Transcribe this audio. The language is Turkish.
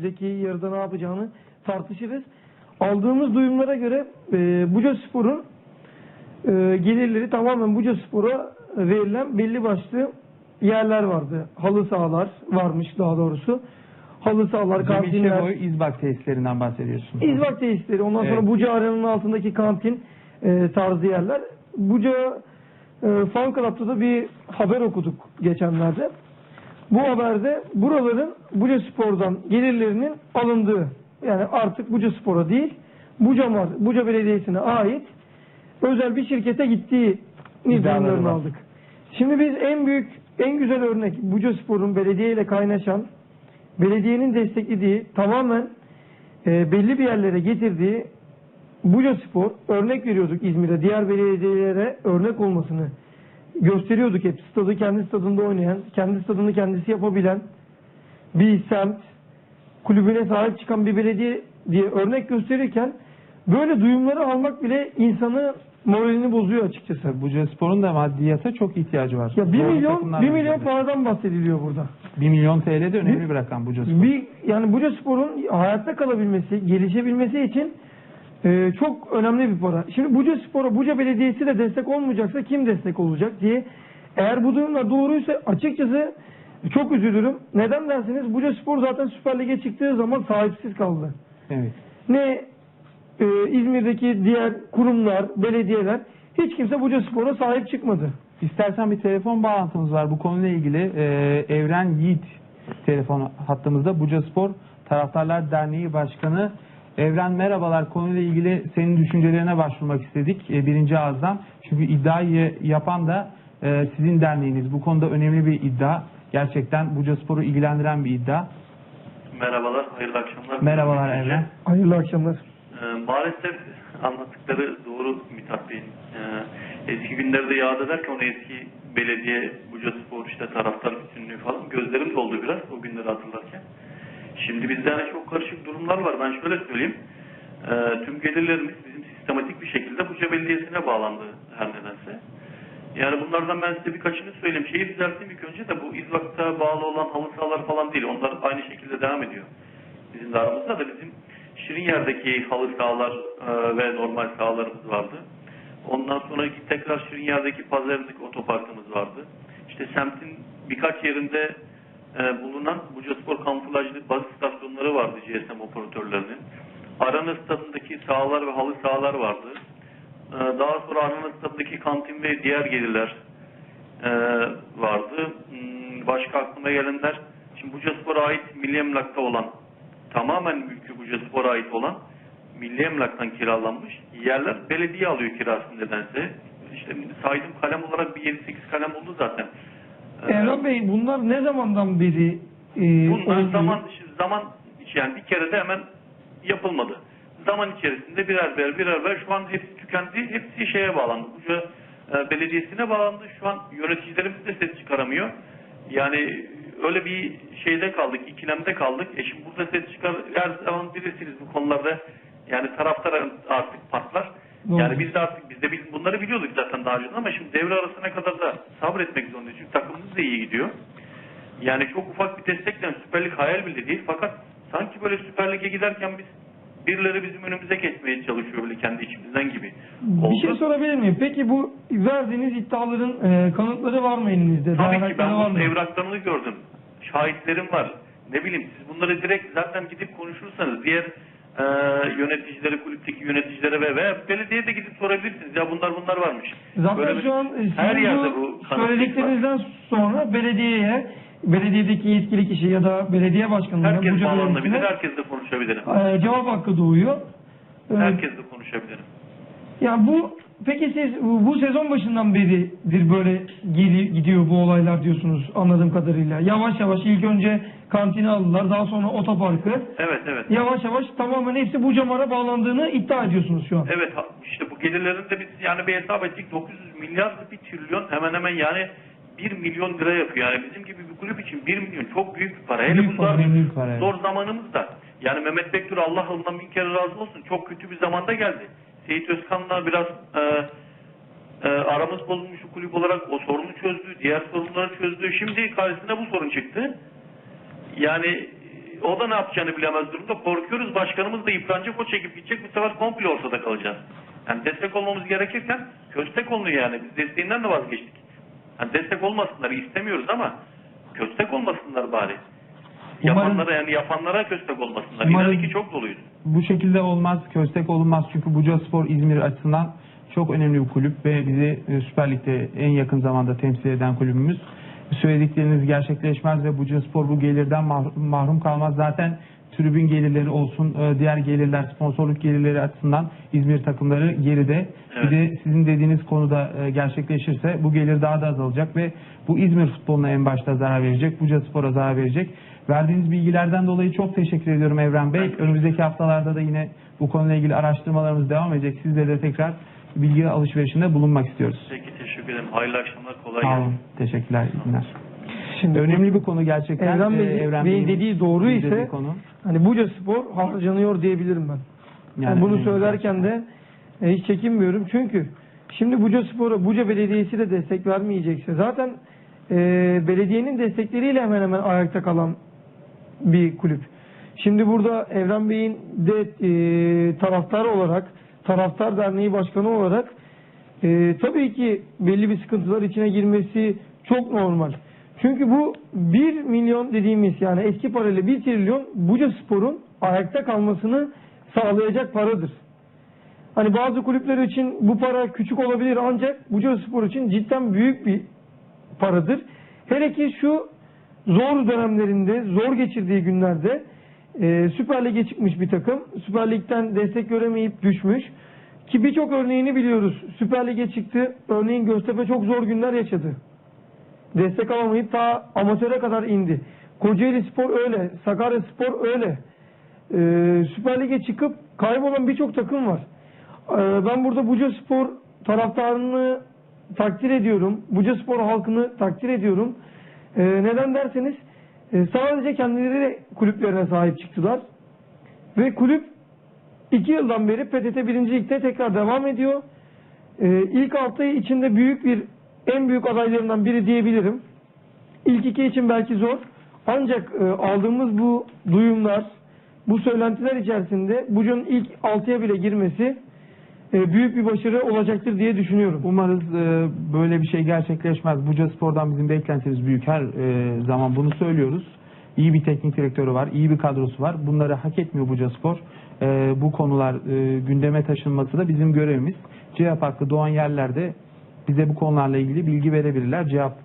önümüzdeki yarıda ne yapacağını tartışırız. Aldığımız duyumlara göre e, Buca Spor'un e, gelirleri tamamen Buca Spor'a verilen belli başlı yerler vardı. Halı sahalar varmış daha doğrusu. Halı sahalar, kantinler, Şeboy İzbak tesislerinden bahsediyorsunuz. İzbak tesisleri, ondan sonra Evet. Buca Arena'nın altındaki kantin e, tarzı yerler. Buca e, Fan Club'da da bir haber okuduk geçenlerde. Bu haberde buraların Buca Spor'dan gelirlerinin alındığı, yani artık Buca Spor'a değil, Buca, Mar- Buca Belediyesi'ne ait özel bir şirkete gittiği var. aldık. Şimdi biz en büyük, en güzel örnek Buca Spor'un belediye ile kaynaşan, belediyenin desteklediği, tamamen e, belli bir yerlere getirdiği Buca Spor örnek veriyorduk İzmir'e. Diğer belediyelere örnek olmasını gösteriyorduk hep. Stadı kendi stadında oynayan, kendi stadını kendisi yapabilen bir semt, kulübüne sahip çıkan bir belediye diye örnek gösterirken böyle duyumları almak bile insanı moralini bozuyor açıkçası. Buca Spor'un da maddiyata çok ihtiyacı var. Ya 1 Zorlu milyon takımlarla 1 milyon paradan bahsediliyor burada. 1 milyon TL de önemli bir rakam Buca Spor. Bir yani Buca Spor'un hayatta kalabilmesi, gelişebilmesi için e, çok önemli bir para. Şimdi Buca Spor'a Buca Belediyesi de destek olmayacaksa kim destek olacak diye eğer bu durumlar doğruysa açıkçası çok üzülürüm. Neden derseniz Buca Spor zaten Süper Lig'e çıktığı zaman sahipsiz kaldı. Evet. Ne e, İzmir'deki diğer kurumlar, belediyeler hiç kimse Buca Spor'a sahip çıkmadı. İstersen bir telefon bağlantımız var bu konuyla ilgili. Ee, Evren Yiğit telefon hattımızda. Buca Spor Taraftarlar Derneği Başkanı. Evren merhabalar. Konuyla ilgili senin düşüncelerine başvurmak istedik e, birinci ağızdan. Çünkü iddiayı yapan da e, sizin derneğiniz. Bu konuda önemli bir iddia. Gerçekten Buca Spor'u ilgilendiren bir iddia. Merhabalar, hayırlı akşamlar. Merhabalar Evren. Hayırlı akşamlar. Ee, maalesef anlattıkları doğru Mithat Bey'in. Ee, eski günlerde yad ederken onu eski belediye, Buca Spor, işte taraftar bütünlüğü falan gözlerim doldu biraz o günleri hatırlarken. Şimdi bizde hani çok karışık durumlar var. Ben şöyle söyleyeyim. Ee, tüm gelirlerimiz bizim sistematik bir şekilde Buca Belediyesi'ne bağlandı her nedense. Yani bunlardan ben size birkaçını söyleyeyim. Şeyi düzelteyim ilk önce de bu İzvak'ta bağlı olan halı sahalar falan değil. Onlar aynı şekilde devam ediyor. Bizim de aramızda da bizim Şirinyer'deki halı sahalar e, ve normal sahalarımız vardı. Ondan sonra tekrar Şirinyer'deki pazarlık otoparkımız vardı. İşte semtin birkaç yerinde e, bulunan Bucaspor kamuflajlı baz istasyonları vardı GSM operatörlerinin. Arana stadındaki sahalar ve halı sahalar vardı. Ee, Daha sonra Arnavut stadındaki kantin ve diğer gelirler e, vardı. Hmm, Başka aklıma gelenler, şimdi Bucaspor'a ait Milli Emlak'ta olan, tamamen mülkü Bucaspor'a ait olan Milli Emlak'tan kiralanmış yerler belediye alıyor kirasını nedense. İşte saydım kalem olarak bir 7-8 kalem oldu zaten. Ee, Evren Bey bunlar ne zamandan beri e, Bunlar oluyor? zaman zaman yani bir kere de hemen yapılmadı. Zaman içerisinde birer birer birer birer şu an hepsi tükendi. Hepsi şeye bağlandı. Buca e, belediyesine bağlandı. Şu an yöneticilerimiz de ses çıkaramıyor. Yani öyle bir şeyde kaldık, ikilemde kaldık. E şimdi burada ses çıkar, her zaman bilirsiniz bu konularda. Yani taraftar artık patlar. Doğru. Yani biz de artık biz de bunları biliyorduk zaten daha önce ama şimdi devre arasına kadar da sabretmek zorundayız. Çünkü takımımız da iyi gidiyor. Yani çok ufak bir destekle Süper Lig hayal bile değil. Fakat sanki böyle Süper Lig'e giderken biz birileri bizim önümüze geçmeye çalışıyor böyle kendi içimizden gibi. Bir şey Oldu. sorabilir miyim? Peki bu verdiğiniz iddiaların e, kanıtları var mı elinizde? Tabii ki ben bunun evraklarını gördüm. Şahitlerim var. Ne bileyim siz bunları direkt zaten gidip konuşursanız diğer e, yöneticilere, kulüpteki yöneticilere ve, ve belediyeye de gidip sorabilirsiniz. Ya bunlar bunlar varmış. Zaten Böyle şu an e, her yerde bu kanıtlık var. söylediklerinizden sonra belediyeye, belediyedeki yetkili kişi ya da belediye başkanlığına, Herkes bağlanabilir, Belediyesi'ne herkesle konuşabilirim. e, cevap hakkı doğuyor. E, Herkesle konuşabilirim. Ya bu peki siz bu sezon başından beridir böyle gidiyor bu olaylar diyorsunuz anladığım kadarıyla. Yavaş yavaş ilk önce kantini aldılar daha sonra otoparkı. Evet evet. Yavaş yavaş tamamen hepsi bu camara bağlandığını iddia ediyorsunuz şu an. Evet işte bu gelirlerin de biz yani bir hesap ettik 900 milyar bir trilyon hemen hemen yani 1 milyon lira yapıyor. Yani bizim gibi bir kulüp için 1 milyon çok büyük bir para. Hele Büyük bu para, büyük para, zor zamanımızda. Yani Mehmet Bektur Allah ondan bin kere razı olsun. Çok kötü bir zamanda geldi. Seyit Özkan'la biraz e, e, aramız bozulmuş kulüp olarak o sorunu çözdü. Diğer sorunları çözdü. Şimdi karşısına bu sorun çıktı. Yani o da ne yapacağını bilemez durumda. Korkuyoruz başkanımız da yıpranacak o çekip gidecek bu sefer komple ortada kalacağız. Yani destek olmamız gerekirken köstek oluyor yani. Biz desteğinden de vazgeçtik. Yani destek olmasınlar istemiyoruz ama köstek olmasınlar bari. Umarım- Yapanlara yani yapanlara köstek olmasınlar. Umarım- İnanın ki çok doluyuz. Bu şekilde olmaz, köstek olunmaz çünkü Buca Spor İzmir açısından çok önemli bir kulüp ve bizi e, Süper Lig'de en yakın zamanda temsil eden kulübümüz. Söyledikleriniz gerçekleşmez ve Buca Spor bu gelirden mah- mahrum kalmaz. Zaten tribün gelirleri olsun, e, diğer gelirler, sponsorluk gelirleri açısından İzmir takımları geride. Bir Evet. de sizin dediğiniz konuda e, gerçekleşirse bu gelir daha da azalacak ve bu İzmir futboluna en başta zarar verecek, Buca Spor'a zarar verecek. Verdiğiniz bilgilerden dolayı çok teşekkür ediyorum Evren Bey. Önümüzdeki haftalarda da yine bu konuyla ilgili araştırmalarımız devam edecek. Sizle de tekrar bilgi alışverişinde bulunmak istiyoruz. Peki teşekkür ederim. Hayırlı akşamlar. Kolay Sağ gelsin. Teşekkürler. iyi günler. Şimdi Önemli bir konu gerçekten. Evren Ee, Bey- Evren Bey'in Bey'in dediği doğru dediği ise konu. hani Buca Spor harcanıyor diyebilirim ben. Yani Yani bunu söylerken de e, hiç çekinmiyorum. Çünkü şimdi Buca Spor'a Buca Belediyesi de destek vermeyecekse zaten e, belediyenin destekleriyle hemen hemen ayakta kalan bir kulüp. Şimdi burada Evren Bey'in de e, taraftar olarak, Taraftar Derneği Başkanı olarak e, tabii ki belli bir sıkıntılar içine girmesi çok normal. Çünkü bu 1 milyon dediğimiz yani eski parayla 1 trilyon Buca Spor'un ayakta kalmasını sağlayacak paradır. Hani bazı kulüpler için bu para küçük olabilir ancak Buca Spor için cidden büyük bir paradır. Hele ki şu zor dönemlerinde, zor geçirdiği günlerde e, Süper Lig'e çıkmış bir takım. Süper Lig'den destek göremeyip düşmüş. Ki birçok örneğini biliyoruz. Süper Lig'e çıktı. Örneğin Göztepe çok zor günler yaşadı. Destek alamayıp ta amatöre kadar indi. Kocaeli Spor öyle. Sakarya Spor öyle. Ee, Süper Lig'e çıkıp kaybolan birçok takım var. Ee, ben burada Buca Spor taraftarını takdir ediyorum. Buca Spor halkını takdir ediyorum. Ee, neden derseniz e, sadece kendileri kulüplerine sahip çıktılar. Ve kulüp iki yıldan beri PTT 1. Lig'de tekrar devam ediyor. Ee, ilk altı içinde büyük bir en büyük adaylarından biri diyebilirim. İlk iki için belki zor. Ancak e, aldığımız bu duyumlar, bu söylentiler içerisinde Buca'nın ilk altıya bile girmesi e, büyük bir başarı olacaktır diye düşünüyorum. Umarız e, böyle bir şey gerçekleşmez. Buca Spor'dan bizim beklentimiz büyük. Her e, zaman bunu söylüyoruz. İyi bir teknik direktörü var, iyi bir kadrosu var. Bunları hak etmiyor Buca Spor. E, bu konular e, gündeme taşınması da bizim görevimiz. Cevap hakkı doğan yerlerde bize bu konularla ilgili bilgi verebilirler. Cevap